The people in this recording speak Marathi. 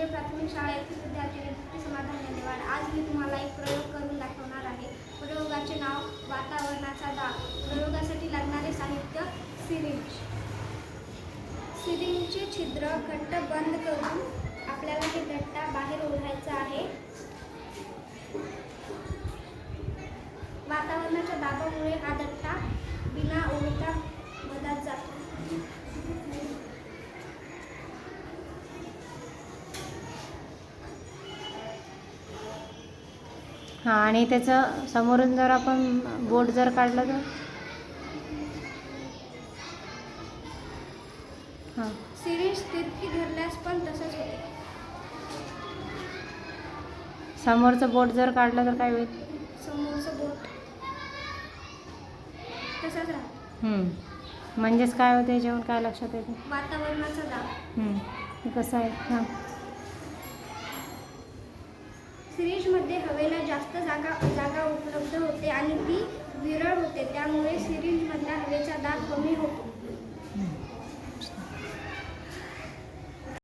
केंद्रीय प्राथमिक शाळा येथील विद्यार्थी समाधान धन्यवाद आज मी तुम्हाला एक प्रयोग करून दाखवणार आहे. प्रयोगाचे नाव वातावरणाचा दाब प्रयोगासाठी लागणारे साहित्य सिरिंज. सिरिंजचे छिद्र घट्ट बंद करून आपल्याला हे घट्टा बाहेर ओढायचा आहे. वातावरणाच्या दाबामुळे हा हां आणि त्याचं समोरून जर आपण बोट जर काढलं तर? हां. सिरिंज तिरकी धरल्यास पण तसंच होते. समोरचं बोट जर काढलं तर काय होईल? समोरचं बोट. तसंच राहतं. हम्म. म्हणजेच काय होते याच्यावर? काय लक्षात येते? वातावरणाचा दाब. हम्म. हे कसं आहे? हां. सिरीजमध्ये हवेला जास्त जागा जागा उपलब्ध होते आणि ती विरळ होते. त्यामुळे सिरीजमधल्या हवेचा दाब कमी होतो.